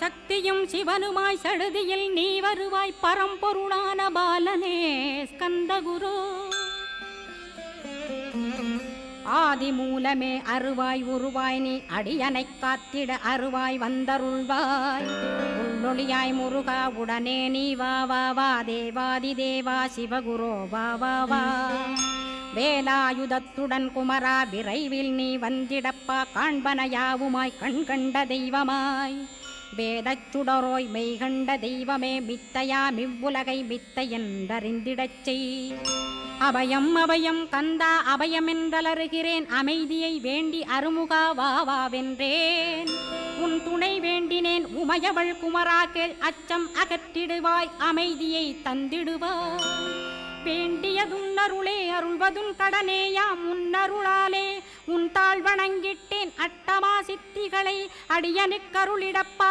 சக்தியும் சிவனுமாய் சடுதியில் நீ வருவாய் பரம்பொருளான பாலனே ஸ்கந்தகுரு. ஆதி மூலமே அருவாய் உருவாய் நீ அடியனை காத்திட அருவாய் வந்தருள்வாய். உள்ளொளியாய் முருகா உடனே நீ வா வா வா தேவாதி தேவா சிவகுரோ வா வா வா. வேலாயுதத்துடன் குமரா விரைவில் நீ வந்திடப்பா காண்பனையாவுமாய் கண் கண்ட தெய்வமாய். வேதச்சுடரோய் மெய்கண்ட தெய்வமே மித்தையா மிவ்வுலகை மித்தை என்றறிந்திடச் செய். அபயம் அபயம் கந்தா அபயமென்றலறுகிறேன் அமைதியை வேண்டி அருமுகா வா வா வென்றேன். உன் துணை வேண்டினேன். உமையவள் குமராக்கள் அச்சம் அகற்றிடுவாய். அமைதியை தந்திடுவாய். வேண்டியதுன்னருளே அருள்வதும் கடனேயா முன்னருளாலே பங்கிட்டேன் அட்டவா அட்டமா சித்திகளை அடியனுக்கருளிடப்பா